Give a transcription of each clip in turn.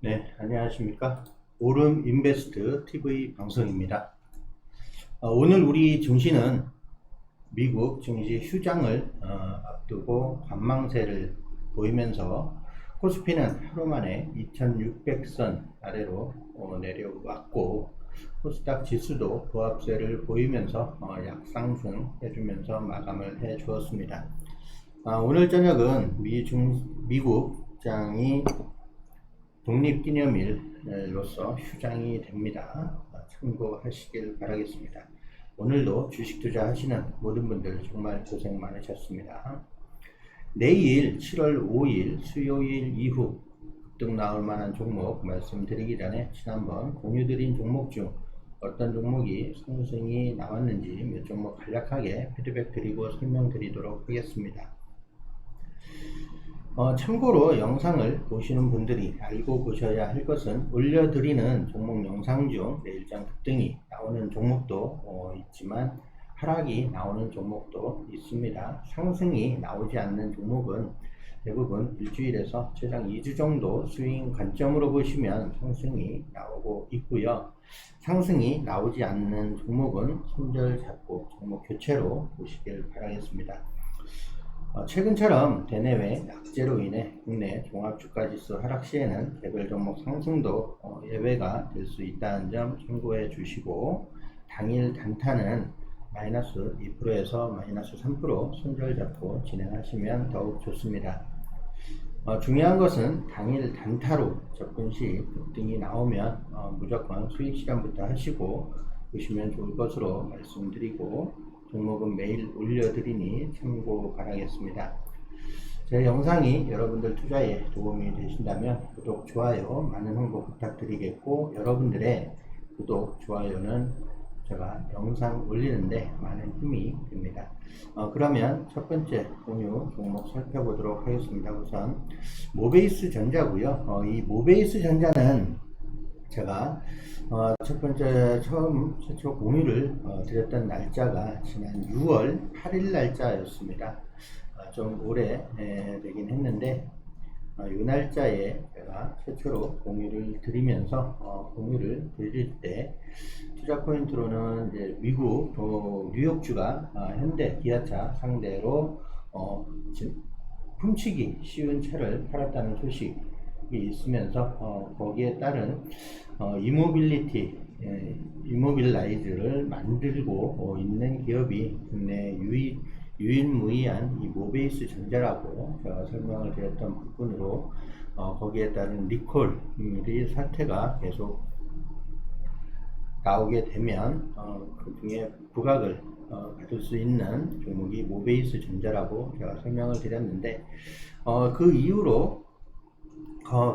네, 안녕하십니까. 오름 인베스트 TV 방송입니다. 어, 오늘 우리 증시는 미국 증시 휴장을 어, 앞두고 관망세를 보이면서 코스피는 하루 만에 2600선 아래로 어, 내려왔고 코스닥 지수도 보합세를 보이면서 어, 약상승 해주면서 마감을 해 주었습니다. 아, 오늘 저녁은 미 중, 미국 장이 독립기념일로서 휴장이 됩니다. 참고하시길 바라겠습니다. 오늘도 주식 투자하시는 모든 분들 정말 고생 많으셨습니다. 내일 7월 5일 수요일 이후 급등 나올 만한 종목 말씀드리기 전에 지난번 공유드린 종목 중 어떤 종목이 상승이 나왔는지 몇 종목 간략하게 피드백 드리고 설명드리도록 하겠습니다. 어, 참고로 영상을 보시는 분들이 알고 보셔야 할 것은 올려드리는 종목 영상 중 내일장 급등이 나오는 종목도 어, 있지만 하락이 나오는 종목도 있습니다. 상승이 나오지 않는 종목은 대부분 일주일에서 최장 2주 정도 스윙 관점으로 보시면 상승이 나오고 있고요. 상승이 나오지 않는 종목은 손절 잡고 종목 교체로 보시길 바라겠습니다. 어, 최근처럼 대내외 약재로 인해 국내 종합주가지수 하락 시에는 개별 종목 상승도 어, 예외가 될 수 있다는 점 참고해 주시고 당일 단타는 마이너스 2%에서 마이너스 3% 손절 잡고 진행하시면 더욱 좋습니다. 어, 중요한 것은 당일 단타로 접근 시 급등이 나오면 어, 무조건 수익 실현부터 하시고 보시면 좋을 것으로 말씀드리고 종목은 매일 올려드리니 참고 바라겠습니다. 제 영상이 여러분들 투자에 도움이 되신다면 구독, 좋아요, 많은 홍보 부탁드리겠고 여러분들의 구독, 좋아요는 제가 영상 올리는데 많은 힘이 됩니다. 어, 그러면 첫 번째 공유 종목 살펴보도록 하겠습니다. 우선 모베이스 전자고요. 어, 이 모베이스 전자는 제가 어, 첫 번째 처음 최초 공유를 어, 드렸던 날짜가 지난 6월 8일 날짜였습니다. 어, 좀 오래 에, 되긴 했는데 어, 이 날짜에 제가 최초로 공유를 드리면서 어, 공유를 드릴 때 투자 포인트로는 이제 미국 어, 뉴욕주가 어, 현대 기아차 상대로 어, 지금 훔치기 쉬운 차를 팔았다는 소식이 있으면서 어, 거기에 따른 어, 이모빌리티 예, 이모빌라이즈를 만들고 어, 있는 기업이 국내 유일 유일무이한 이 모베이스 전자라고 제가 설명을 드렸던 부분으로 어, 거기에 따른 리콜이 사태가 계속 나오게 되면 어, 그 중에 부각을 어, 받을 수 있는 종목이 모베이스 전자라고 제가 설명을 드렸는데 어, 그 이후로 어,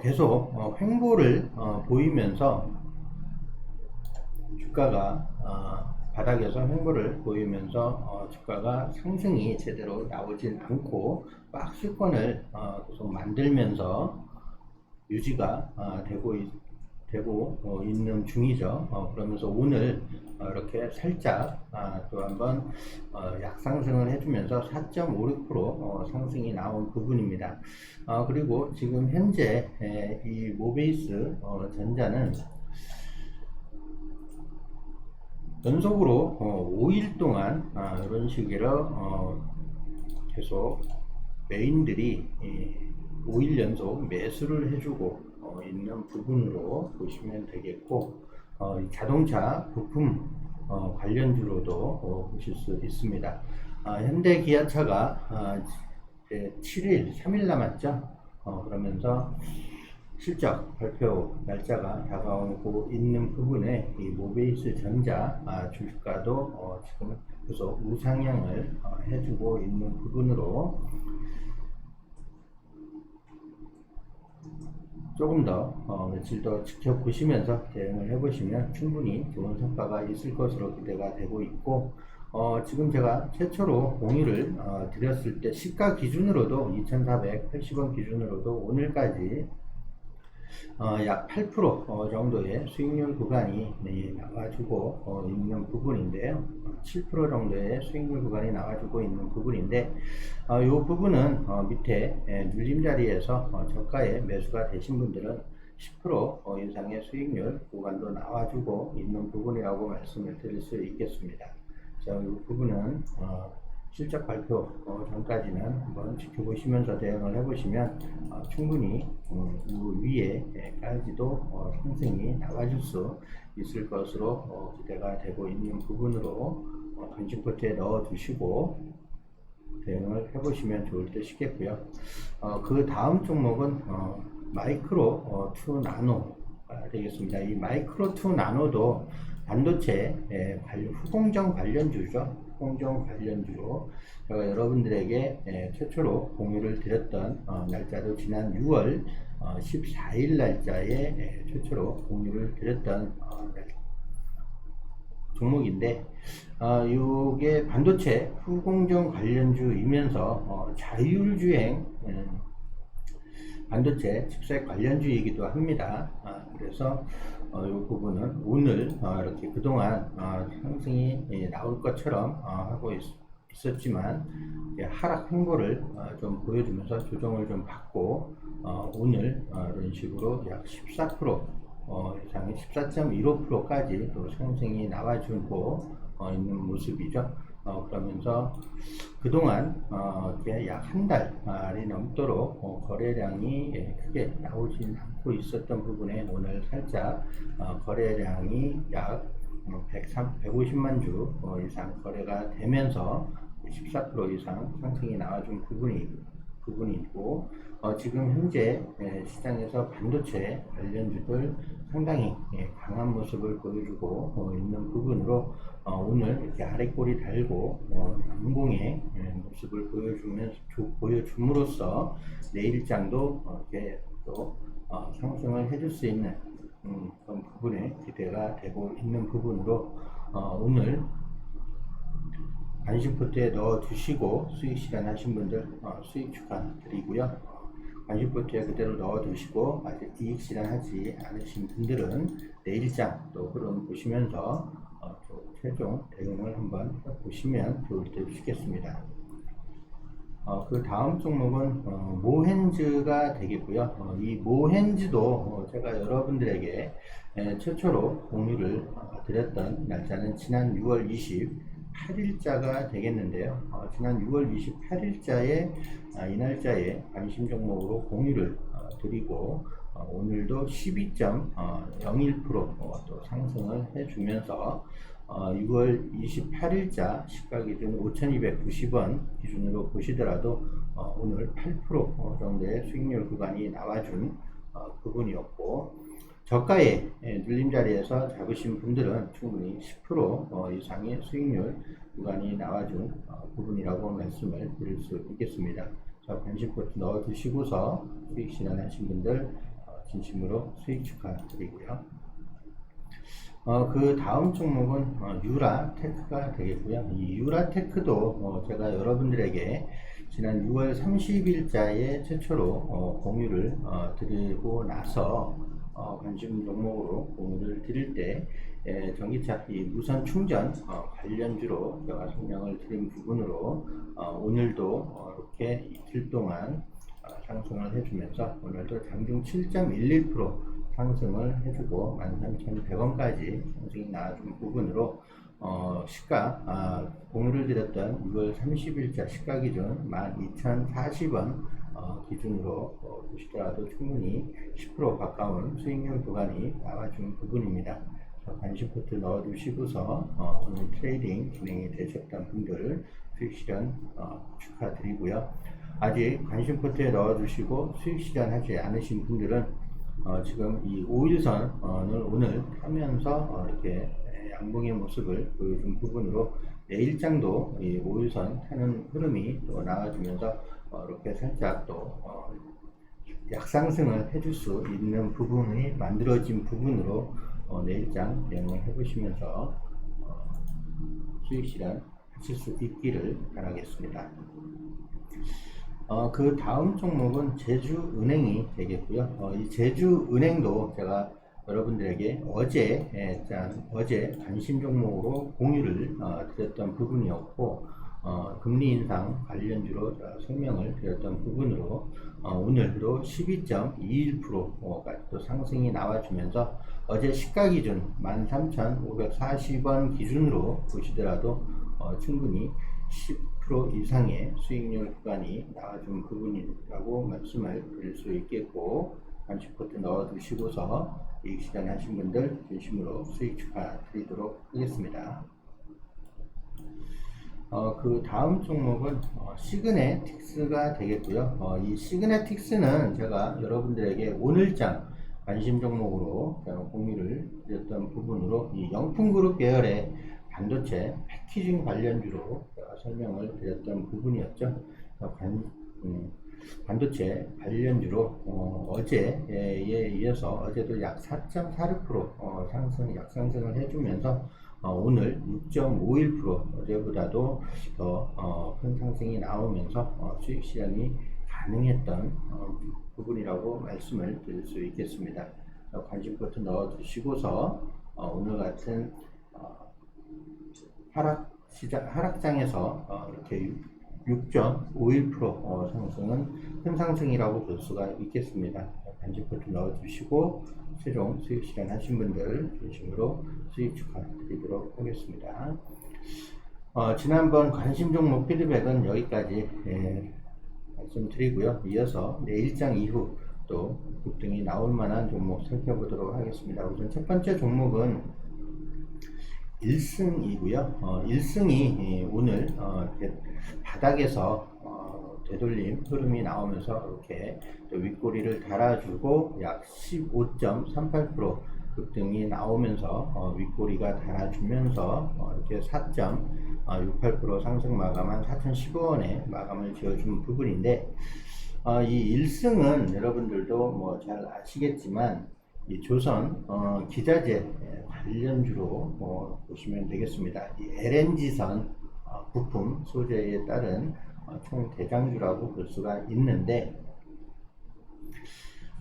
계속 어, 횡보를 어, 보이면서 주가가 어, 바닥에서 횡보를 보이면서 어, 주가가 상승이 제대로 나오진 않고 박스권을 어, 계속 만들면서 유지가 어, 되고 있, 되고 어, 있는 중이죠. 어, 그러면서 오늘 어, 이렇게 살짝 아, 또 한번 어, 약상승을 해주면서 4.56% 어, 상승이 나온 부분입니다. 어, 그리고 지금 현재 에, 이 모베이스 어, 전자는 연속으로 어, 5일 동안 아, 이런 식으로 어, 계속 메인들이 이, 5일 연속 매수를 해주고 어, 있는 부분으로 보시면 되겠고 어, 이 자동차 부품 어, 관련주로도 어, 보실 수 있습니다. 아, 현대 기아차가 아, 이제 7일, 3일 남았죠. 어, 그러면서 실적 발표 날짜가 다가오고 있는 부분에 이 모베이스 전자 아, 주가도 어, 지금 계속 우상향을 어, 해주고 있는 부분으로 조금 더 어, 며칠 더 지켜보시면서 대응을 해보시면 충분히 좋은 성과가 있을 것으로 기대가 되고 있고 어, 지금 제가 최초로 공유를 어, 드렸을 때 시가 기준으로도 2,480원 기준으로도 오늘까지 어, 약8% 어, 정도의 수익률 구간이 네, 나와주고 어, 있는 부분인데요. 7% 정도의 수익률 구간이 나와주고 있는 부분인데 이 어, 부분은 어, 밑에 예, 눌림 자리에서 어, 저가에 매수가 되신 분들은 10% 어, 이상의 수익률 구간도 나와주고 있는 부분이라고 말씀을 드릴 수 있겠습니다. 자, 이 부분은 어, 실적 발표 어, 전까지는 한번 지켜보시면서 대응을 해보시면 어, 충분히 음, 그 위에까지도 어, 상승이 나와줄 수 있을 것으로 어, 기대가 되고 있는 부분으로 어, 관심 포트에 넣어 두시고 대응을 해보시면 좋을 듯 싶겠고요. 어, 그 다음 종목은 어, 마이크로 어, 2 나노가 되겠습니다. 이 마이크로 2 나노도 반도체 예, 관련, 후공정 관련주죠. 후공정 관련주로 제가 여러분들에게 예, 최초로 공유를 드렸던 어, 날짜도 지난 6월 어, 14일 날짜에 예, 최초로 공유를 드렸던 어, 날- 종목인데 어, 이게 반도체 후공정 관련주이면서 어, 자율주행 음, 반도체 칩셋 관련주이기도 합니다. 아, 그래서 어, 이 부분은 오늘 어, 이렇게 그동안 어, 상승이 예, 나올 것처럼 어, 하고 있, 었지만 하락 행보를 어, 좀 보여주면서 조정을 좀 받고 어, 오늘 어, 이런 식으로 약 14% 어, 이상의 14.15%까지 또 상승이 나와주고 어, 있는 모습이죠. 어, 그러면서 그동안 어, 약한 달이 넘도록 어, 거래량이 예, 크게 나오진 않고 있었던 부분에 오늘 살짝 어, 거래량이 약 103, 150만 주 어, 이상 거래가 되면서 14% 이상 상승이 나와준 부분이 부분이 있고 어, 지금 현재 예, 시장에서 반도체 관련주들 상당히 예, 강한 모습을 보여주고 어, 있는 부분으로 어, 오늘 이렇게 아래꼬리 달고 어, 양봉의 예, 모습을 보여주면 조- 보여줌으로써 내일장도 어, 이렇게 또 어, 상승을 해줄 수 있는 음, 그런 부분에 기대가 되고 있는 부분으로 어, 오늘 관심 포트에 넣어 두시고 수익 실현 하신 분들 어, 수익 축하드리고요. 관심 포트에 그대로 넣어 두시고 아직 이익 실현 하지 않으신 분들은 내일장 또 흐름 보시면서 어, 또 최종 대응을 한번 보시면 좋을 듯 싶겠습니다. 어, 그 다음 종목은 어, 모헨즈가 되겠고요. 어, 이 모헨즈도 어, 제가 여러분들에게 에, 최초로 공유를 어, 드렸던 날짜는 지난 6월 28일자가 되겠는데요. 어, 지난 6월 28일자에 아, 이 날짜에 관심 종목으로 공유를 어, 드리고 어, 오늘도 12.01% 어, 또 상승을 해주면서 어, 6월 28일자 시가 기준 5,290원 기준으로 보시더라도 어, 오늘 8% 어, 정도의 수익률 구간이 나와준 어, 부분이었고 저가의 예, 눌림 자리에서 잡으신 분들은 충분히 10% 어, 이상의 수익률 구간이 나와준 어, 부분이라고 말씀을 드릴 수 있겠습니다. 자, 관심 포트 넣어 두시고서 수익 실현하신 분들 어, 진심으로 수익 축하드리고요. 어, 그 다음 종목은 어, 유라테크가 되겠고요. 이 유라테크도 어, 제가 여러분들에게 지난 6월 30일자에 최초로 어, 공유를 어, 드리고 나서 어, 관심 종목으로 공유를 드릴 때 에, 전기차 이 무선 충전 어, 관련주로 제가 설명을 드린 부분으로 어, 오늘도 어, 이렇게 이틀 동안 어, 상승을 해주면서 오늘도 장중 7.11% 상승을 해주고 13,100원까지 상승이 나와준 부분으로 어, 시가 아, 공유를 드렸던 6월 30일자 시가 기준 12,040원 어, 기준으로 어, 보시더라도 충분히 10% 가까운 수익률 구간이 나와준 부분입니다. 자, 관심 포트 넣어두시고서 어, 오늘 트레이딩 진행이 되셨던 분들 수익 실현 어, 축하드리고요. 아직 관심 포트에 넣어두시고 수익 실현하지 않으신 분들은 어, 지금 이 5일선을 오늘 타면서 어, 이렇게 양봉의 모습을 보여준 부분으로 내일장도 이 5일선 타는 흐름이 또 나와주면서 어, 이렇게 살짝 또 어, 약상승을 해줄 수 있는 부분이 만들어진 부분으로 어, 내일장 대응을 해보시면서 어, 수익 실현 하실 수 있기를 바라겠습니다. 어, 그 다음 종목은 제주은행이 되겠고요. 어, 이 제주은행도 제가 여러분들에게 어제, 예, 짠, 어제 관심 종목으로 공유를 어, 드렸던 부분이었고, 어, 금리 인상 관련주로 제가 설명을 드렸던 부분으로 어, 오늘도 12.21%가 또 상승이 나와주면서 어제 시가 기준 13,540원 기준으로 보시더라도 어, 충분히 10% 이상의 수익률 구간이 나와준 부분이라고 말씀을 드릴 수 있겠고 관심 포트 넣어두시고서 이익 실현 하신 분들 진심으로 수익 축하드리도록 하겠습니다. 어, 그 다음 종목은 어, 시그네틱스가 되겠고요. 어, 이 시그네틱스는 제가 여러분들에게 오늘장 관심 종목으로 제가 공유를 드렸던 부분으로 이 영풍그룹 계열의 반도체 패키징 관련주로 설명을 드렸던 부분이었죠. 어, 관, 음, 반도체 관련주로 어, 제에 이어서 어제도 약 4.46% 어, 상승, 약상승을 해주면서 어, 오늘 6.51% 어제보다도 더 어, 큰 상승이 나오면서 어, 수익 실현이 가능했던 어, 부분이라고 말씀을 드릴 수 있겠습니다. 어, 관심 버튼 넣어 두시고서 어, 오늘 같은 어, 하락 시장 하락장에서 어, 이렇게 6.51% 어, 상승은 큰 상승이라고 볼 수가 있겠습니다. 관심 버튼 넣어 주시고 최종 수익 실현하신 분들 진심으로 수익 축하드리도록 하겠습니다. 어, 지난번 관심 종목 피드백은 여기까지 예, 말씀드리고요. 이어서 내 일장 이후 또 급등이 나올 만한 종목 살펴보도록 하겠습니다. 우선 첫 번째 종목은 1승이고요. 어, 1승이 오늘 어, 바닥에서 어, 되돌림 흐름이 나오면서 이렇게 또 윗꼬리를 달아주고 약 15.38% 급등이 나오면서 어, 윗꼬리가 달아주면서 어, 이렇게 4.68% 상승 마감한 4,015원에 마감을 지어준 부분인데 어, 이 1승은 여러분들도 뭐 잘 아시겠지만 이 조선 어, 기자재 관련주로 어, 보시면 되겠습니다. 이 LNG선 어, 부품 소재에 따른 어, 총 대장주라고 볼 수가 있는데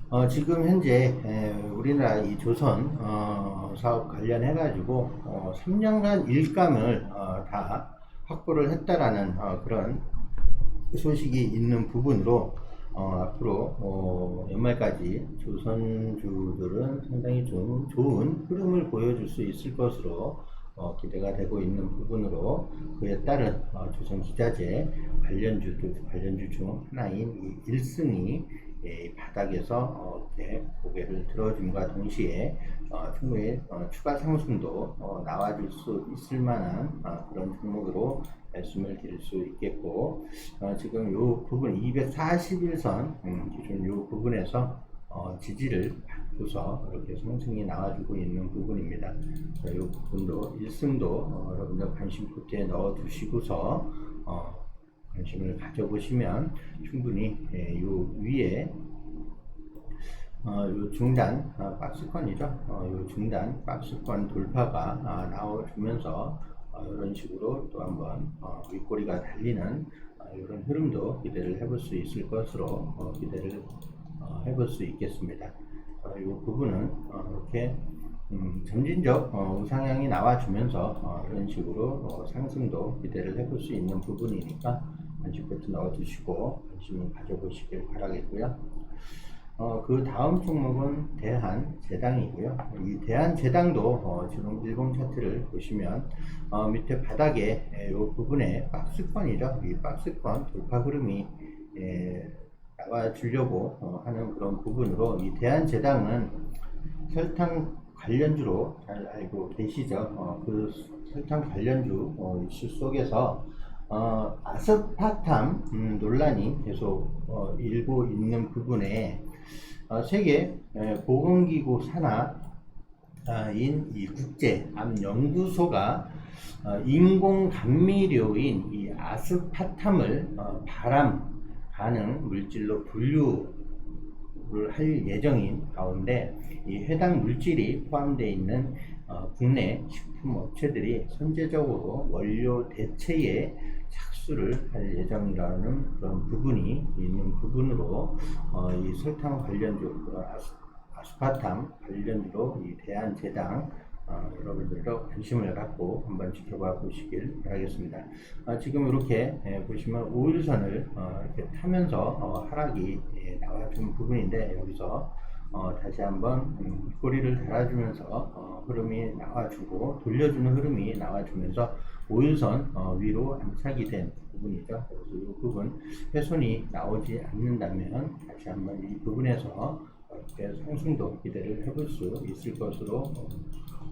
어, 지금 현재 에, 우리나라 이 조선 어, 사업 관련해 가지고 어, 3년간 일감을 어, 다 확보를 했다라는 어, 그런 소식이 있는 부분으로 어, 앞으로 어, 연말까지 조선주들은 상당히 좋은, 좋은 흐름을 보여줄 수 있을 것으로 어, 기대가 되고 있는 부분으로 그에 따른 어, 조선기자재 관련주 관련주 중 하나인 이 1승이 예, 바닥에서 어, 이렇게 고개를 들어줌과 동시에 어, 충분히 어, 추가 상승도 어, 나와줄 수 있을 만한 어, 그런 종목으로 말씀을 드릴 수 있겠고 어, 지금 이 부분 241선 음, 기준 이 부분에서 어, 지지를 받고서 이렇게 상승이 나와주고 있는 부분입니다. 이 부분도 1승도 어, 여러분들 관심 포트에 넣어 두시고서 어, 관심을 가져보시면 충분히 예, 요 위에 어, 요 중단 어, 박스권이죠. 어, 요 중단 박스권 돌파가 아, 나와주면서 어, 이런 식으로 또 한번 어, 윗꼬리가 달리는 어, 이런 흐름도 기대를 해볼 수 있을 것으로 어, 기대를 어, 해볼 수 있겠습니다. 어, 이 부분은 어, 이렇게 음, 점진적 어, 우상향이 나와주면서 어, 이런 식으로 어, 상승도 기대를 해볼 수 있는 부분이니까 관심 버튼 넣어주시고 관심을 가져보시길 바라겠고요. 어, 그 다음 종목은 대한제당이고요. 이 대한제당도 어, 지금 일봉 차트를 보시면 어, 밑에 바닥에 이 부분에 박스권이죠. 이 박스권 돌파 흐름이 에, 나와주려고 어, 하는 그런 부분으로 이 대한제당은 설탕 관련주로 잘 알고 계시죠. 어, 그 설탕 관련주 어, 이슈 속에서 어, 아스파탐 음, 논란이 계속 어, 일고 있는 부분에 어, 세계 에, 보건기구 산하인 이 국제암 연구소가 어, 인공 감미료인 이 아스파탐을 어, 발암 가능 물질로 분류를 할 예정인 가운데 이 해당 물질이 포함되어 있는 어, 국내 식품 업체들이 선제적으로 원료 대체에 착수를 할 예정이라는 그런 부분이 있는 부분으로 어, 이 설탕 관련주 어, 아스, 아스파탐 관련주로 이 대한제당 어, 여러분들도 관심을 갖고 한번 지켜봐 보시길 바라겠습니다. 아, 지금 이렇게 예, 보시면 5일선을 어, 이렇게 타면서 어, 하락이 예, 나와준 부분인데 여기서 어, 다시 한번 음, 꼬리를 달아주면서 어, 흐름이 나와주고 돌려주는 흐름이 나와주면서 5일선 어, 위로 안착이 된 부분이죠. 그래서 이 부분 훼손이 나오지 않는다면 다시 한번 이 부분에서 이렇게 상승도 기대를 해볼 수 있을 것으로 어,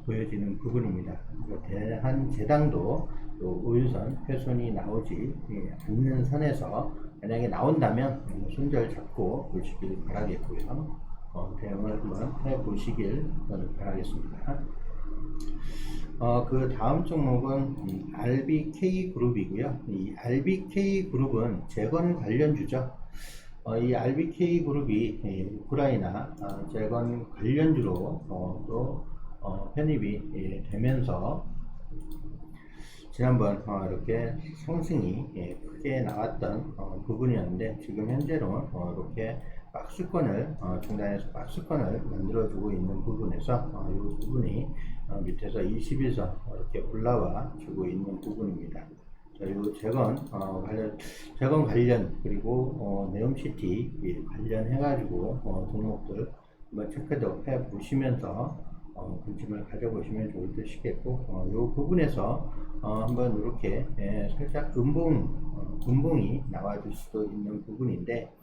보여지는 부분입니다. 대한제당도 또 5일선 훼손이 나오지 예, 않는 선에서 만약에 나온다면 음, 손절 잡고 보시길 바라겠고요. 어, 대응을 한번 해보시길 바라겠습니다. 어, 그 다음 종목은 음, RBK 그룹이고요. 이 RBK 그룹은 재건 관련주죠. 어, 이 RBK 그룹이 예, 우크라이나 아, 재건 관련주로 어, 또 어, 편입이 예, 되면서 지난번 어, 이렇게 상승이 예, 크게 나왔던 어, 부분이었는데 지금 현재로 어, 이렇게 박스권을 어, 중단해서 박스권을 만들어주고 있는 부분에서 어, 이 부분이 어, 밑에서 21선 이렇게 올라와 주고 있는 부분입니다. 자, 이 재건 어, 관련 재건 관련 그리고 어, 네옴시티 이 관련해 가지고 어, 종목들 한번 체크도 해 보시면서 어, 관심을 가져보시면 좋을 듯시겠고 어, 이 부분에서 어, 한번 이렇게 예, 살짝 음봉 어, 음봉이 나와줄 수도 있는 부분인데 어,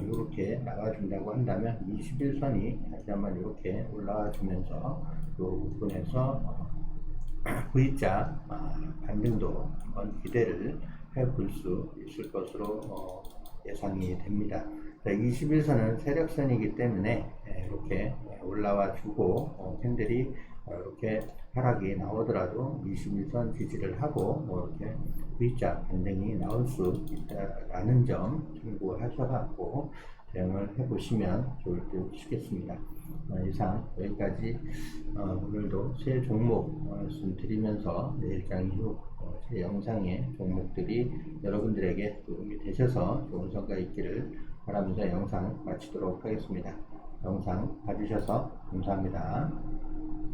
이렇게 나와준다고 한다면 21선이 다시 한번 이렇게 올라와 주면서 이 부분에서 어, V자 아, 반등도 한번 기대를 해볼 수 있을 것으로 어, 예상이 됩니다. 21선은 세력선이기 때문에 예, 이렇게 올라와 주고 어, 팬들이 어, 이렇게 하락이 나오더라도 21선 지지를 하고 뭐 이렇게 V자 반등이 나올 수 있다라는 점 참고하셔갖고 대응을 해보시면 좋을 듯 싶겠습니다. 어, 이상 여기까지 어, 오늘도 새 종목 말씀드리면서 내일장 이후 어, 새 영상의 종목들이 여러분들에게 도움이 되셔서 좋은 성과 있기를 바라면서 영상 마치도록 하겠습니다. 영상 봐주셔서 감사합니다.